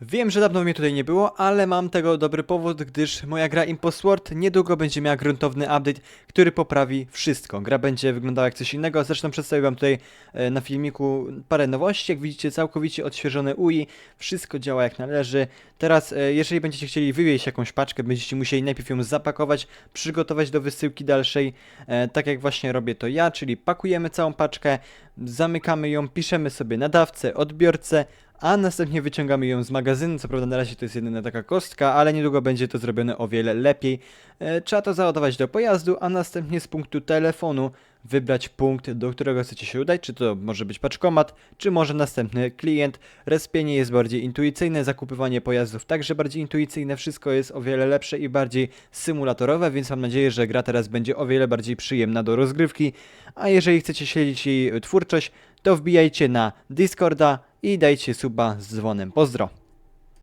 Wiem, że dawno mnie tutaj nie było, ale mam tego dobry powód, gdyż moja gra Impost niedługo będzie miała gruntowny update, który poprawi wszystko. Gra będzie wyglądała jak coś innego, zresztą przedstawię tutaj e, na filmiku parę nowości, jak widzicie całkowicie odświeżone UI, wszystko działa jak należy. Teraz, e, jeżeli będziecie chcieli wywieźć jakąś paczkę, będziecie musieli najpierw ją zapakować, przygotować do wysyłki dalszej, e, tak jak właśnie robię to ja, czyli pakujemy całą paczkę, zamykamy ją, piszemy sobie nadawcę, odbiorcę, a następnie wyciągamy ją z magazynu. Co prawda na razie to jest jedyna taka kostka, ale niedługo będzie to zrobione o wiele lepiej. E, trzeba to załadować do pojazdu, a następnie z punktu telefonu wybrać punkt, do którego chcecie się udać, czy to może być paczkomat, czy może następny klient. Respienie jest bardziej intuicyjne, zakupywanie pojazdów także bardziej intuicyjne, wszystko jest o wiele lepsze i bardziej symulatorowe, więc mam nadzieję, że gra teraz będzie o wiele bardziej przyjemna do rozgrywki. A jeżeli chcecie śledzić jej twórczość, to wbijajcie na Discorda i dajcie suba z dzwonem. Pozdro!